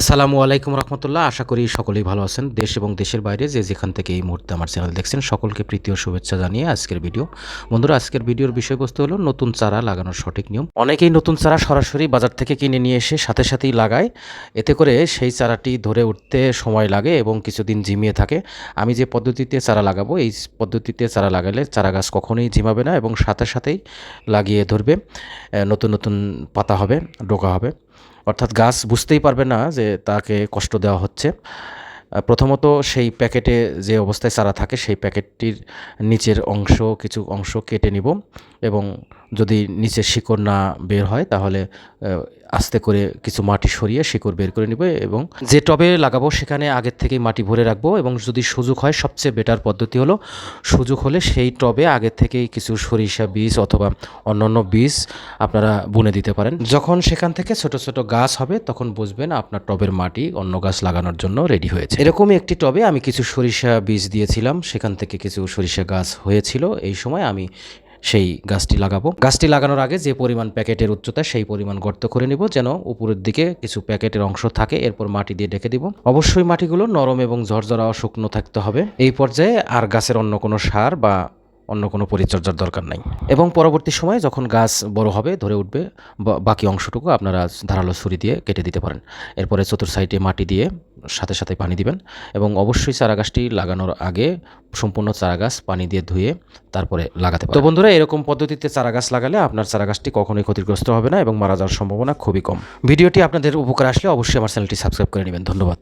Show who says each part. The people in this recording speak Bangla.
Speaker 1: আসসালামু আলাইকুম রহমতুল্লাহ। আশা করি সকলেই ভালো আছেন। দেশ এবং দেশের বাইরে যে যেখান থেকে এই মুহূর্তে আমার চ্যানেল দেখছেন, সকলকে প্রীতি ও শুভেচ্ছা জানিয়ে আজকের ভিডিও। বন্ধুরা, আজকের ভিডিওর বিষয়বস্তু হলো নতুন চারা লাগানোর সঠিক নিয়ম। অনেকেই নতুন চারা সরাসরি বাজার থেকে কিনে নিয়ে এসে সাথে সাথেই লাগায়। এতে করে সেই চারাটি ধরে উঠতে সময় লাগে এবং কিছুদিন ঝিমিয়ে থাকে। আমি যে পদ্ধতিতে চারা লাগাবো, এই পদ্ধতিতে চারা লাগালে চারা গাছ কখনোই ঝিমাবে না এবং সাথে সাথেই লাগিয়ে ধরবে। নতুন নতুন পাতা হবে, ডোকা হবে। অর্থাৎ গাছ বুঝতেই পারবে না যে তাকে কষ্ট দেওয়া হচ্ছে। প্রথমত সেই প্যাকেটে যে অবস্থায় চারা থাকে, সেই প্যাকেটটির নিচের অংশ, কিছু অংশ কেটে নিব এবং যদি নিচের শিকড় না বের হয়, তাহলে আস্তে করে কিছু মাটি সরিয়ে শিকড় বের করে নিব এবং যে টবে লাগাবো সেখানে আগের থেকেই মাটি ভরে রাখব এবং যদি সুযোগ হয়, সবচেয়ে বেটার পদ্ধতি হলো সুযোগ হলে সেই টবে আগের থেকেই কিছু সরিষা বীজ অথবা অন্যান্য বীজ আপনারা বুনে দিতে পারেন। যখন সেখান থেকে ছোট ছোট গাছ হবে, তখন বুঝবেন আপনার টবের মাটি অন্য গাছ লাগানোর জন্য রেডি হয়েছে। এরকমই একটি টবে আমি কিছু সরিষা বীজ দিয়েছিলাম, সেখান থেকে কিছু সরিষা গাছ হয়েছিল। এই সময় আমি সেই গাছটি লাগাবো। গাছটি লাগানোর আগে যে পরিমাণ প্যাকেটের উচ্চতা, সেই পরিমাণ গর্ত করে নিব যেন উপরের দিকে কিছু প্যাকেটের অংশ থাকে, এরপর মাটি দিয়ে ঢেকে দিব। অবশ্যই মাটিগুলো নরম এবং ঝরঝরা শুকনো থাকতে হবে। এই পর্যায়ে আর গাছের অন্য কোনো সার বা অন্য কোনো পরিচর্যার দরকার নাই। এবং পরবর্তী সময়ে যখন গাছ বড় হবে, ধরে উঠবে বাকি অংশটুকু আপনারা ধারালো ছুরি দিয়ে কেটে দিতে পারেন। এরপরে চতুর সাইডে মাটি দিয়ে সাথে সাথে পানি দিবেন এবং অবশ্যই চারা গাছটি লাগানোর আগে সম্পূর্ণ চারা গাছ পানি দিয়ে ধুয়ে তারপরে লাগাতে পারেন। তো বন্ধুরা এরকম পদ্ধতিতে চারা গাছ লাগালে আপনার চারা গাছটি কখনোই ক্ষতিগ্রস্ত হবে না এবং মারা যাওয়ার সম্ভাবনা খুবই কম। ভিডিওটি আপনাদের উপকার আসলে অবশ্যই আমার চ্যানেলটি সাবস্ক্রাইব করে নেবেন। ধন্যবাদ।